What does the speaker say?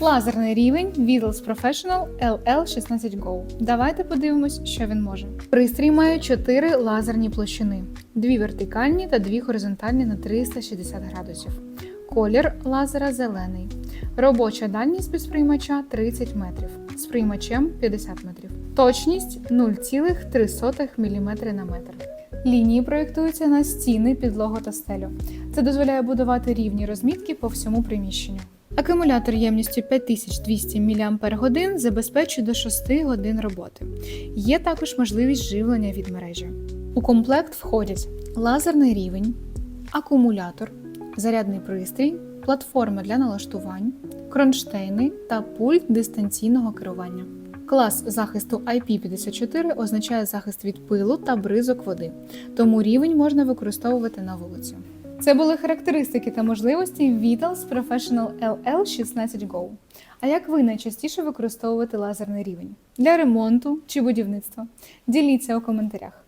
Лазерний рівень Vitals Professional LL16 Go. Давайте подивимось, що він може. Пристрій має 4 лазерні площини, дві вертикальні та дві горизонтальні на 360 градусів. Колір лазера зелений. Робоча дальність без сприймача 30 метрів, з приймачем 50 метрів. Точність 0,3 мм на метр. Лінії проєктуються на стіни, підлогу та стелю. Це дозволяє будувати рівні розмітки по всьому приміщенню. Акумулятор ємністю 5200 мАч забезпечує до 6 годин роботи. Є також можливість живлення від мережі. У комплект входять лазерний рівень, акумулятор, зарядний пристрій, платформа для налаштувань, кронштейни та пульт дистанційного керування. Клас захисту IP54 означає захист від пилу та бризок води, тому рівень можна використовувати на вулиці. Це були характеристики та можливості Vitals Professional LL16 Go. А як ви найчастіше використовуєте лазерний рівень для ремонту чи будівництва? Діліться у коментарях.